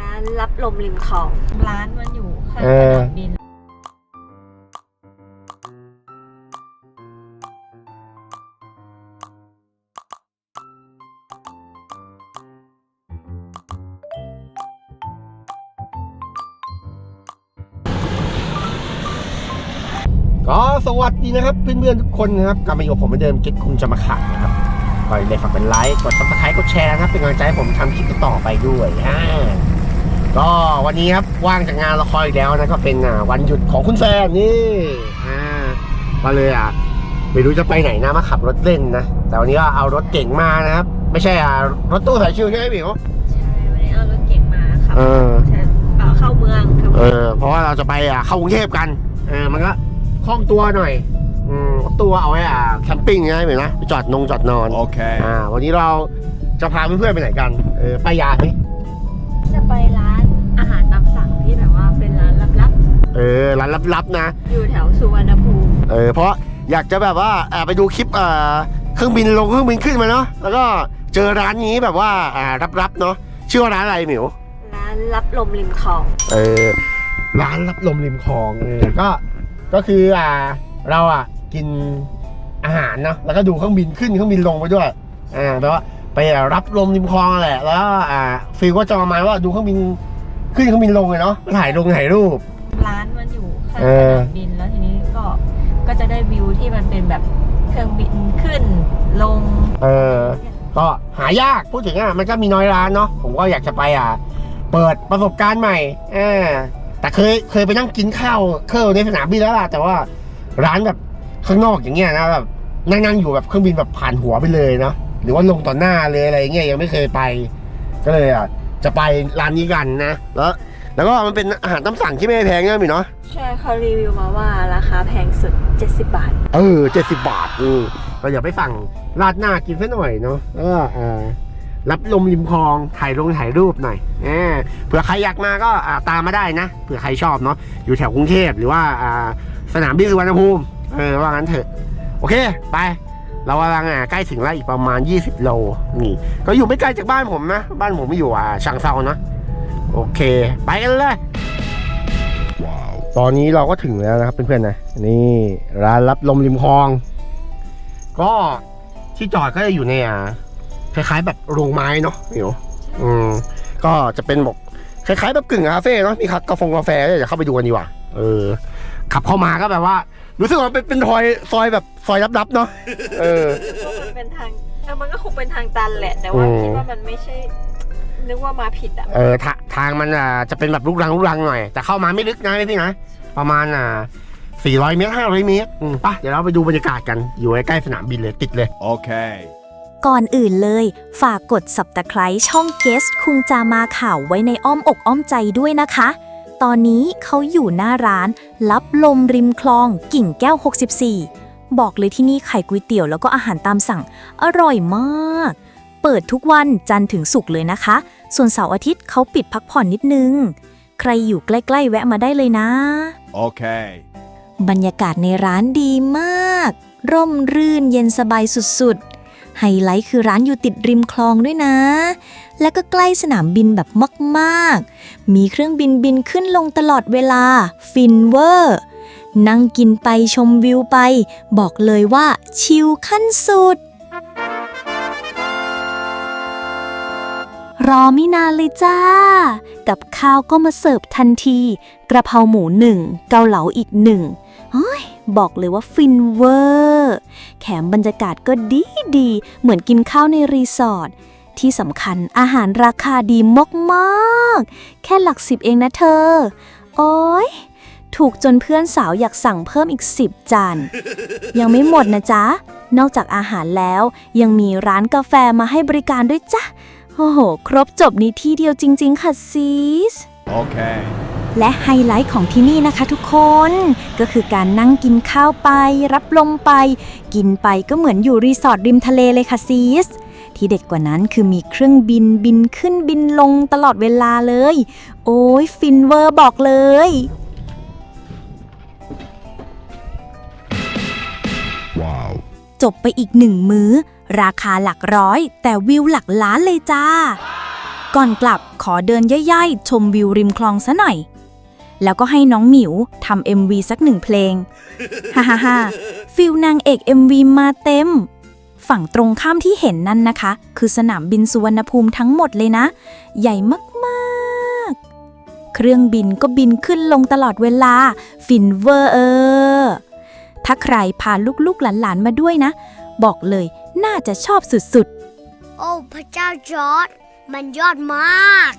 ร้านรับลมริมคลอง ร้านมันอยู่ข้างเอสอนามบิน ก็สวัสดีนะครับเพื่อนๆทุกคนนะครับกลับมาอยู่กับผมเหมือนเดิมกิ๊กคุงจะมาขัดนะครับก็เลยฝากเป็นไลค์กดซับสไครต์กดแชร์นะครับเป็นกำลังใจให้ผมทำคลิปต่อไปด้วยอ่า ก็วันนี้ครับว่างจากงานละครอีกแล้วนะก็เป็นอ่าวันหยุดของคุณแฟนนี่อ่าก็เลยอะไม่รู้จะไปไหนนะมาขับรถเล่นนะแต่วันนี้ก็เอารถเก่งมานะครับ ไม่ใช่อ่ารถตู้สายชิวใช่ไหมพี่หมิวใช่วันนี้เอารถเก๋งมาขับเออใช่เปล่าเข้าเมืองเข้าเอเมืองอเพราะว่าเราจะไปอะเข้ากรุงเทพกันเออมันก็คล่องตัวหน่อยอืมรถตัวเอาไว้อะแคมปิ้งไงเหมือนนะไปจอดนงจอดนอน Okay. อ่าวันนี้เราจะพาเพื่อนๆไปไหนกันเออไปยาไหมจะไปร้ เออร้านลับๆนะๆอยู่แถวสุวรรณภูมิ เออเพราะอยากจะแบบว่าแอบไปดูคลิปอ่าเครื่องบินลงเครื่องบินขึ้นมาเนาะแล้วก็เจอร้านนี้แบบว่าอ่ารับๆเนาะชื่อว่าร้านอะไรหมิวร้านรับลมริมคลอง เออร้านรับลมริมคลองเออก็ก็คืออ่าเราอะกินอาหารเนาะแล้วก็ดูเครื่องบินขึ้นเครื่องบินลงไปด้วยอ่าแปลว่าไปรับลมริมคลองนั่นแหละแล้วอ่าฟีลก็จะประมาณว่าดูเครื่องบินขึ้นเครื่องบินลงเลยเนาะถ่ายลงถ่ายรูป ร้านมันอยู่ข้างเอสอนามบินแล้วทีนี้ก็ก็จะได้วิวที่มันเป็นแบบเครื่องบินขึ้นลง เออ ก็หายากพูดถึงอะมันก็มีน้อยร้านเนาะผมก็อยากจะไปอะ เปิดประสบการณ์ใหม่เออแต่เคยเคยไปนั่งกินข้าวเครื่องในสนามบินแล้วล่ะแต่ว่าร้านแบบข้างนอกอย่างเงี้ยนะแบบนั่งนั่งอยู่แบบเครื่องบินแบบผ่านหัวไปเลยเนาะหรือว่าลงต่อหน้าเลยอะไรเงี้ยยังไม่เคยไป ก็เลยอะจะไปร้านนี้กันนะแล้ว แล้วก็มันเป็นอาหารตามสั่งที่ไม่แพงนะพี่เนาะใช่เขารีวิวมาว่าราคาแพงสุด 70 บาท เออเจ็ดสิบบาทอืมก็อย่าไปสั่งราดหน้ากินซะหน่อยเนาะแล้วก็เออรับลมริมคลองถ่ายลงถ่ายรูปหน่อยเออเผื่อใครอยากมาก็อ่าตามมาได้นะเผื่อใครชอบเนาะอยู่แถวกรุงเทพหรือว่าอ่าสนามบินสุวรรณภูมิเออว่างั้นเถอะ โอเคไป เรากำลังอะใกล้ถึงแล้วอีกประมาณ 20 โลนี่ ก็อยู่ไม่ไกลจากบ้านผมนะ บ้านผมอยู่อ่าชางเซานะ โอเค ไปกันเลย Wow. ตอนนี้เราก็ถึงแล้วนะครับเพื่อนๆนะ นี่ร้านรับลมริมคลอง ก็ที่จอดก็จะอยู่ในอ่าคล้ายๆ แบบโรงไม้เนาะเหนียวอืมก็จะเป็นแบบคล้ายๆ แบบกึ่งคาเฟ่เนาะมีคากาแฟกาแฟเดี๋ยวเข้าไปดูกันดีกว่าเออ ขับเข้ามาก็แบบว่า รู้สึกว่าเป็นเป็นซอยซอยแบบซอยลับๆเนาะเออมันเป็นทางเออมันก็คงเป็นทางตันแหละ แต่ว่าอืม คิดว่ามันไม่ใช่ นึกว่ามาผิดอะ เออทาทางมันอะจะเป็นแบบลูกรังลูกรังหน่อย แต่เข้ามาไม่ลึกนะพี่นะ ประมาณอ่า400เมตร500เมตรอืมไป่ะเดี๋ยวเราไปดูบรรยากาศกัน อยู่ใกล้ๆสนามบินเลยติดเลย Okay. ก่อนอื่นเลย ฝากกด subscribe ช่อง Guest คุงจามาข่าวไว้ในอ้อมอกอ้อมใจด้วยนะคะ ตอนนี้เขาอยู่หน้าร้าน รับลมริมคลองกิ่งแก้ว 64 บอกเลยที่นี่ไข่ก๋วยเตี๋ยวแล้วก็อาหารตามสั่ง อร่อยมาก เปิดทุกวันจันทร์ถึงศุกร์เลยนะคะ ส่วนเสาร์อาทิตย์เขาปิดพักผ่อนนิดนึง ใครอยู่ใกล้ ๆ แวะมาได้เลยนะ Okay. บรรยากาศในร้านดีมาก ร่มรื่นเย็นสบายสุดๆ ไฮไลท์คือร้านอยู่ติดริมคลองด้วยนะ และก็ใกล้สนามบินแบบมากๆ มีเครื่องบินบินขึ้นลงตลอดเวลา ฟินเวอร์ นั่งกินไปชมวิวไป บอกเลยว่าชิลขั้นสุด รอไม่นานเลยจ้า กับข้าวก็มาเสิร์ฟทันที กระเพราหมูหนึ่ง เกาเหลาอีกหนึ่งเฮ้ยบอกเลยว่าฟินเวอร์แถมบรรยากาศก็ดีดี เหมือนกินข้าวในรีสอร์ท ที่สำคัญอาหารราคาดีมากๆ แค่หลักสิบเองนะเธอ โอ้ยถูกจนเพื่อนสาวอยากสั่งเพิ่มอีกสิบจาน ยังไม่หมดนะจ๊ะ นอกจากอาหารแล้วยังมีร้านกาแฟมาให้บริการด้วยจ้ะ โอ้โห ครบจบในที่เดียวจริง ๆ ค่ะซีส Okay. และไฮไลท์ของที่นี่นะคะทุกคนก็คือการนั่งกินข้าวไป รับลมไป กินไปก็เหมือนอยู่รีสอร์ทริมทะเลเลยค่ะซีส ที่เด็ดกว่านั้นคือมีเครื่องบินบินขึ้นบินลงตลอดเวลาเลย โอ้ยฟินเวอร์บอกเลย Wow. จบไปอีกหนึ่งมื้อ ราคาหลักร้อย แต่วิวหลักล้านเลยจ้า ก่อนกลับขอเดินย่ายๆ ชมวิวริมคลองซะหน่อย แล้วก็ให้น้องหมิวทำ MV สักหนึ่งเพลง ฮ่าฮ่าฮ่าฟิลนางเอก MV มาเต็ม ฝั่งตรงข้ามที่เห็นนั่นนะคะ คือสนามบินสุวรรณภูมิทั้งหมดเลยนะ ใหญ่มากๆ เครื่องบินก็บินขึ้นลงตลอดเวลา ฟินเวอร์เออถ้าใครพาลูกๆหลานๆมาด้วยนะ บอกเลยน่าจะชอบสุดๆ โอ้ พระเจ้าจอร์ดมันยอดมาก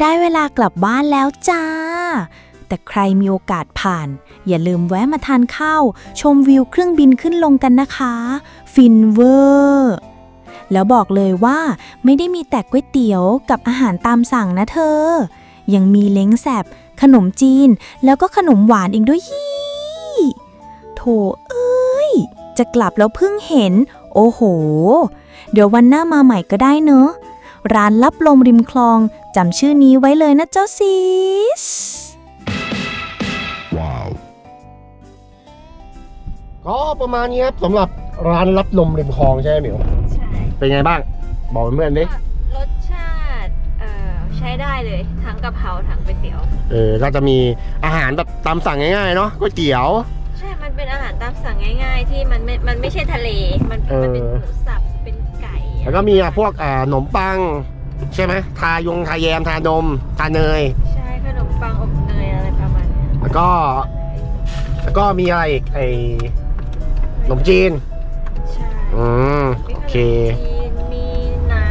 ได้เวลากลับบ้านแล้วจ้า แต่ใครมีโอกาสผ่าน อย่าลืมแวะมาทานข้าว ชมวิวเครื่องบินขึ้นลงกันนะคะ ฟินเวอร์แล้วบอกเลยว่าไม่ได้มีแต่ก๋วยเตี๋ยวกับอาหารตามสั่งนะเธอ ยังมีเล้งแสบ ขนมจีน แล้วก็ขนมหวานอีกด้วยฮี่โถเอ้ย จะกลับแล้วเพิ่งเห็น โอ้โห เดี๋ยววันหน้ามาใหม่ก็ได้เนอะร้านลับลมริมคลองจำชื่อนี้ไว้เลยนะเจ้าซีส Wow. ก็ประมาณนี้ครับสำหรับร้านรับลมริมคลองใช่ไหมหมิว ใช่ เป็นไงบ้าง บอกเพื่อนๆดิ เลยทั้งกะเพราทั้งก๋วยเตี๋ยว เออก็จะมีอาหารแบบตามสั่งง่ายๆเนาะก๋วยเตี๋ยว ใช่ มันเป็นอาหารตามสั่งง่าย ๆ ที่มันไม่มันไม่ใช่ทะเล มันเออ มันเป็นหมูสับ เป็นไก่แล้วก็มีอะพวกอ่าขนมปัง ใช่ไหมทายงทาแยมทานม ทาเนย ใช่ขนมปังอบเนยอะไรประมาณเนี้ยแล้วก็แล้วก็มีอะไรอีกไอ้ขนมจีน ใช่อืมมีโอขนมเค จีนมีน้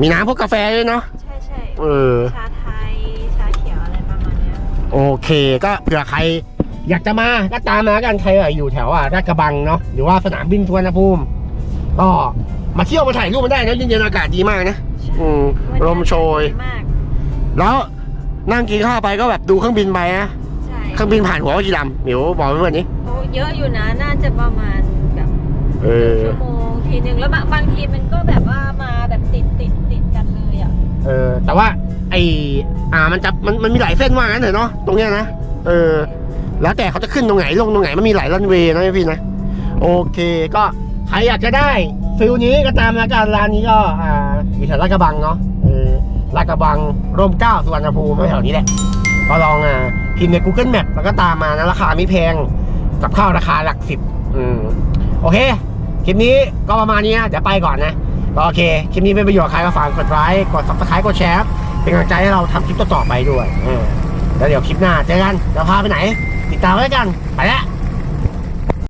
มีน้ำพวกกาแฟด้วยเนาะำใช่ใช่ เออ ชาไทย ชาเขียวอะไรประมาณเนี้ยโอเคก็เผื่อใคร อยากจะมาก็ตามมากันใครอยู่แถวอะราชกระบังเนาะหรือว่าสนามบินสุวรรณภูมิก็มาเที่ยวมาถ่ายรูปมาได้นะเย็นๆอากาศดีมากนะ อืมลมโชย มาก แล้วนั่งกินข้าวไปก็แบบดูเครื่องบินไปนะใช่เครื่องบินผ่านหัวว่ากี่ลำหมิวบอกเพื่อนๆนี้โอ้เยอะอยู่นะ น่าจะประมาณแบบเออชั่วโมงทีนึงแล้วบางบางทีมันก็แบบว่ามา เออ แต่ว่าไออ่ามันจะมันมันมีหลายเส้นว่างั้นเถอะเนาะตรงเนี้ยนะเออ แล้วแต่เขาจะขึ้นตรงไหนลงตรงไหนมันมีหลายรันเวย์นะพี่นะโอเคก็ใครอยากจะได้ฟิลนี้ก็ตามนะการร้านนี้ก็อ่าอยู่แถวลาดกระบังเนาะเออลาดกระบังร่มเก้าสุวรรณภูมิแถวนี้แหละก็ลองอ่าพิมพ์ใน Google Map แล้วก็ตามมานะราคาไม่แพงกับข้าวราคาหลักสิบอืมโอเคคลิปนี้ก็ประมาณนี้นะเดี๋ยวไปก่อนนะ ก็โอเค คลิปนี้เป็นประโยชน์ใครก็ฝากกดไลค์กดซับสไครต์กดแชร์เป็นกำลังใจให้เราทำคลิปต่อๆไปด้วยแล้วเดี๋ยวคลิปหน้าเจอกันเราพาไปไหน ติดตามไว้กัน ไปแล้ว